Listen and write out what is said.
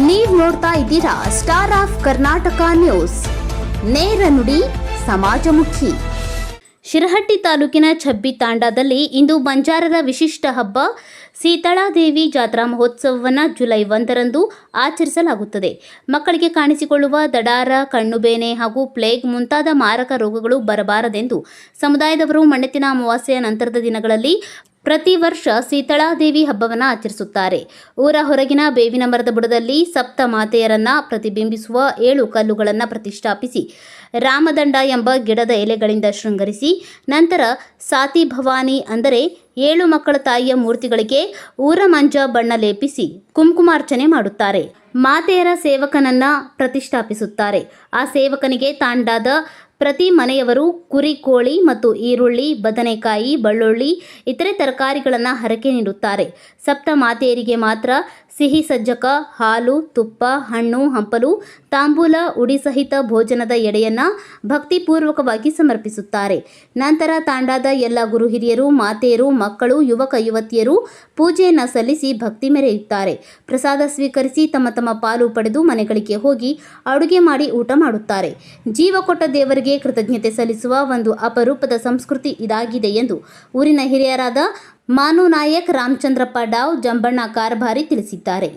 ನೀವು ನೋಡ್ತಾ ಇದ್ದೀರಾ ಸ್ಟಾರ್ ಆಫ್ ಕರ್ನಾಟಕ ನ್ಯೂಸ್ ನೇರ ನುಡಿ, ಸಮಾಜಮುಖಿ. ಶಿರಹಟ್ಟಿ ತಾಲೂಕಿನ ಛಬ್ಬಿ ತಾಂಡಾದಲ್ಲಿ ಇಂದು ಬಂಜಾರರ ವಿಶಿಷ್ಟ ಹಬ್ಬ, ಸೀತಾಳಾದೇವಿ ಜಾತ್ರಾ ಮಹೋತ್ಸವವನ್ನು ಜುಲೈ ಒಂದರಂದು ಆಚರಿಸಲಾಗುತ್ತದೆ. ಮಕ್ಕಳಿಗೆ ಕಾಣಿಸಿಕೊಳ್ಳುವ ದಡಾರ, ಕಣ್ಣುಬೇನೆ ಹಾಗೂ ಪ್ಲೇಗ್ ಮುಂತಾದ ಮಾರಕ ರೋಗಗಳು ಬರಬಾರದೆಂದು ಸಮುದಾಯದವರು ಮಣ್ಣೆತ್ತಿನ ಅಮಾವಾಸ್ಯೆಯ ನಂತರದ ದಿನಗಳಲ್ಲಿ ಪ್ರತಿ ವರ್ಷ ಸೀತಳಾದೇವಿ ಹಬ್ಬವನ್ನು ಆಚರಿಸುತ್ತಾರೆ. ಊರ ಹೊರಗಿನ ಬೇವಿನ ಮರದ ಬುಡದಲ್ಲಿ ಸಪ್ತ ಮಾತೆಯರನ್ನ ಪ್ರತಿಬಿಂಬಿಸುವ ಏಳು ಕಲ್ಲುಗಳನ್ನು ಪ್ರತಿಷ್ಠಾಪಿಸಿ, ರಾಮದಂಡ ಎಂಬ ಗಿಡದ ಎಲೆಗಳಿಂದ ಶೃಂಗರಿಸಿ, ನಂತರ ಸಾತಿ ಭವಾನಿ ಅಂದರೆ ಏಳು ಮಕ್ಕಳ ತಾಯಿಯ ಮೂರ್ತಿಗಳಿಗೆ ಊರ ಮಂಜ ಬಣ್ಣ ಲೇಪಿಸಿ ಕುಂಕುಮಾರ್ಚನೆ ಮಾಡುತ್ತಾರೆ. ಮಾತೆಯರ ಸೇವಕನನ್ನ ಪ್ರತಿಷ್ಠಾಪಿಸುತ್ತಾರೆ. ಆ ಸೇವಕನಿಗೆ ತಾಂಡಾದ ಪ್ರತಿ ಮನೆಯವರು ಕುರಿ, ಕೋಳಿ ಮತ್ತು ಈರುಳ್ಳಿ, ಬದನೆಕಾಯಿ, ಬೆಳ್ಳುಳ್ಳಿ, ಇತರೆ ತರಕಾರಿಗಳನ್ನು ಹರಕೆ ನೀಡುತ್ತಾರೆ. ಸಪ್ತ ಮಾತೆಯರಿಗೆ ಮಾತ್ರ ಸಿಹಿ ಸಜ್ಜಕ, ಹಾಲು, ತುಪ್ಪ, ಹಣ್ಣು, ಹಂಪಲು, ತಾಂಬೂಲ, ಉಡಿ ಸಹಿತ ಭೋಜನದ ಎಡೆಯನ್ನು ಭಕ್ತಿಪೂರ್ವಕವಾಗಿ ಸಮರ್ಪಿಸುತ್ತಾರೆ. ನಂತರ ತಾಂಡಾದ ಎಲ್ಲ ಗುರು ಹಿರಿಯರು, ಮಾತೆಯರು, ಮಕ್ಕಳು, ಯುವಕ, ಯುವತಿಯರು ಪೂಜೆಯನ್ನು ಸಲ್ಲಿಸಿ ಭಕ್ತಿ ಮೆರೆಯುತ್ತಾರೆ. ಪ್ರಸಾದ ಸ್ವೀಕರಿಸಿ ತಮ್ಮ ತಮ್ಮ ಪಾಲು ಪಡೆದು ಮನೆಗಳಿಗೆ ಹೋಗಿ ಅಡುಗೆ ಮಾಡಿ ಊಟ ಮಾಡುತ್ತಾರೆ. ಜೀವ ಕೊಟ್ಟ ದೇವರಿಗೆ ಕೃತಜ್ಞತೆ ಸಲ್ಲಿಸುವ ಒಂದು ಅಪರೂಪದ ಸಂಸ್ಕೃತಿ ಇದಾಗಿದೆ ಎಂದು ಊರಿನ ಹಿರಿಯರಾದ ಮಾನು ನಾಯಕ್ ರಾಮಚಂದ್ರಪ್ಪ ಡಾವ್ ಜಂಬಣ್ಣ ಕಾರ್ಭಾರಿ ತಿಳಿಸಿದ್ದಾರೆ.